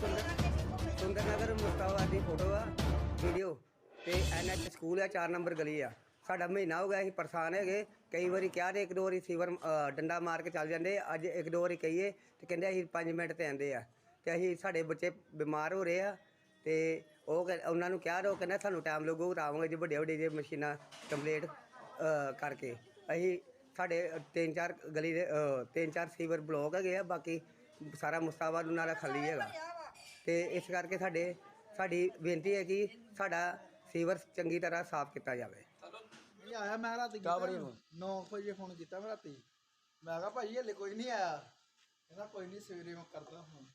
ਸੁੰਦਰ ਸੁੰਦਰ ਨਗਰ ਮੁਸਤਾਬਾਦ ਦੀ ਫੋਟੋ ਆ ਵੀਡੀਓ ਤੇ ਐਨਐਚ ਸਕੂਲ ਆ 4 ਨੰਬਰ ਗਲੀ ਆ। ਸਾਡਾ ਮਹੀਨਾ ਹੋ ਗਿਆ ਅਸੀਂ ਪਰੇਸ਼ਾਨ ਹੈਗੇ। ਕਈ ਵਾਰੀ ਕਿਹਾ ਤੇ ਇੱਕ ਦੋ ਵਾਰੀ ਸੀਵਰ ਡੰਡਾ ਮਾਰ ਕੇ ਚੱਲ ਜਾਂਦੇ। ਅੱਜ ਇੱਕ ਦੋ ਵਾਰੀ ਕਹੀਏ ਤੇ ਕਹਿੰਦੇ ਅਸੀਂ 5 ਮਿੰਟ ਤੇ ਆਂਦੇ ਆ। ਤੇ ਅਸੀਂ ਸਾਡੇ ਬੱਚੇ ਬਿਮਾਰ ਹੋ ਰਹੇ ਆ ਤੇ ਉਹ ਕਹਿ- ਉਹਨਾਂ ਨੂੰ ਕਿਹਾ ਤੇ ਉਹ ਕਹਿੰਦਾ ਸਾਨੂੰ ਟਾਈਮ ਲੱਗੂ ਆਵਾਂਗੇ ਜੇ ਵੱਡੇ ਵੱਡੇ ਜੇ ਮਸ਼ੀਨਾਂ ਕੰਪਲੀਟ ਕਰਕੇ। ਅਸੀਂ ਸਾਡੇ ਤਿੰਨ ਚਾਰ ਗਲੀ ਦੇ ਤਿੰਨ ਚਾਰ ਸੀਵਰ ਬਲੌਕ ਹੈਗੇ ਆ, ਬਾਕੀ ਸਾਰਾ ਮੁਸਤਾਬਾਦ ਉਹਨਾਂ ਦਾ ਖਾਲੀ ਹੈਗਾ। ਤੇ ਇਸ ਕਰਕੇ ਸਾਡੇ ਸਾਡੀ ਬੇਨਤੀ ਹੈ ਕਿ ਸਾਡਾ ਸੀਵਰ ਚੰਗੀ ਤਰ੍ਹਾਂ ਸਾਫ਼ ਕੀਤਾ ਜਾਵੇ। ਇਹ ਆਇਆ ਮੈਂ ਰਾਤੀ ਕੀਤਾ 9 ਵਜੇ ਫੋਨ ਕੀਤਾ ਮੈਂ ਰਾਤੀ। ਮੈਂ ਕਿਹਾ ਭਾਈ ਹਲੇ ਕੋਈ ਨਹੀਂ ਆਇਆ। ਕਹਿੰਦਾ ਕੋਈ ਨਹੀਂ ਸਵੇਰੇ ਮੈਂ ਕਰਦਾ ਫੋਨ।